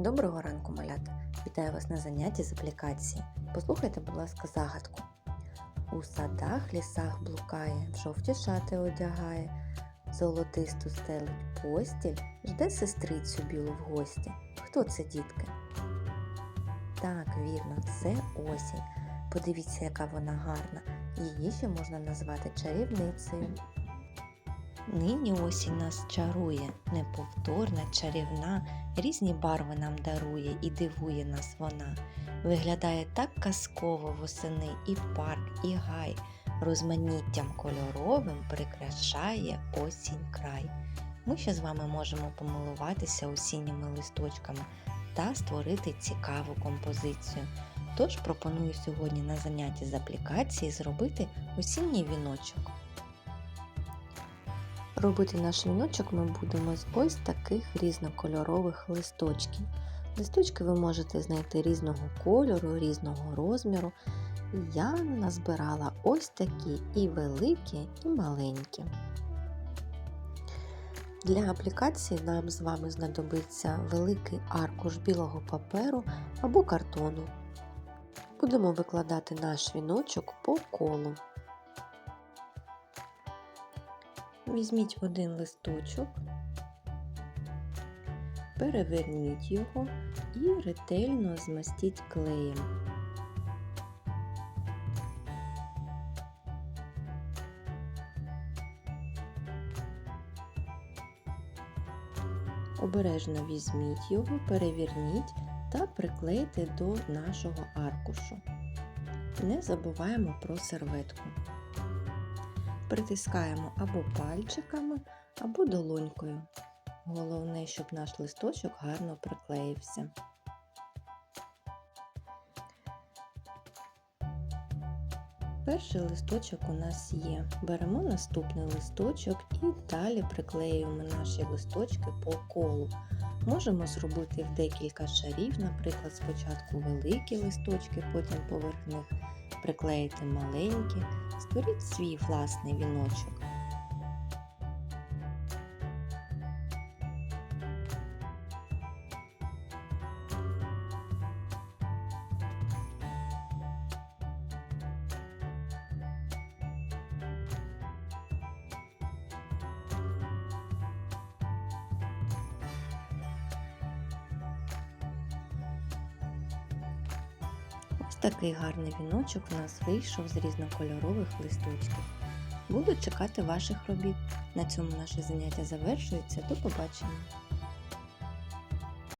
Доброго ранку, малята! Вітаю вас на занятті з аплікації. Послухайте, будь ласка, загадку. У садах, лісах блукає, в жовті шати одягає, золотисту стелить постіль, жде сестрицю білу в гості. Хто це, дітки? Так, вірно, це осінь. Подивіться, яка вона гарна. Її ще можна назвати чарівницею. Нині осінь нас чарує, неповторна, чарівна, різні барви нам дарує і дивує нас вона. Виглядає так казково восени і парк, і гай, розманіттям кольоровим прикрашає осінь край. Ми ще з вами можемо помилуватися осінніми листочками та створити цікаву композицію. Тож пропоную сьогодні на занятті з аплікації зробити осінній віночок. Робити наш віночок ми будемо з ось таких різнокольорових листочків. Листочки ви можете знайти різного кольору, різного розміру. Я назбирала ось такі і великі, і маленькі. Для аплікації нам з вами знадобиться великий аркуш білого паперу або картону. Будемо викладати наш віночок по колу. Візьміть один листочок, переверніть його і ретельно змастіть клеєм. Обережно візьміть його, переверніть та приклейте до нашого аркушу. Не забуваємо про серветку притискаємо або пальчиками, або долонькою. Головне, щоб наш листочок гарно приклеївся. Перший листочок у нас є. Беремо наступний листочок і далі приклеюємо наші листочки по колу. Можемо зробити їх декілька шарів, наприклад, спочатку великі листочки, потім поверх них приклеїти маленькі, створіть свій власний віночок. Такий гарний віночок у нас вийшов з різнокольорових листочків. Буду чекати ваших робіт. На цьому наше заняття завершується. До побачення!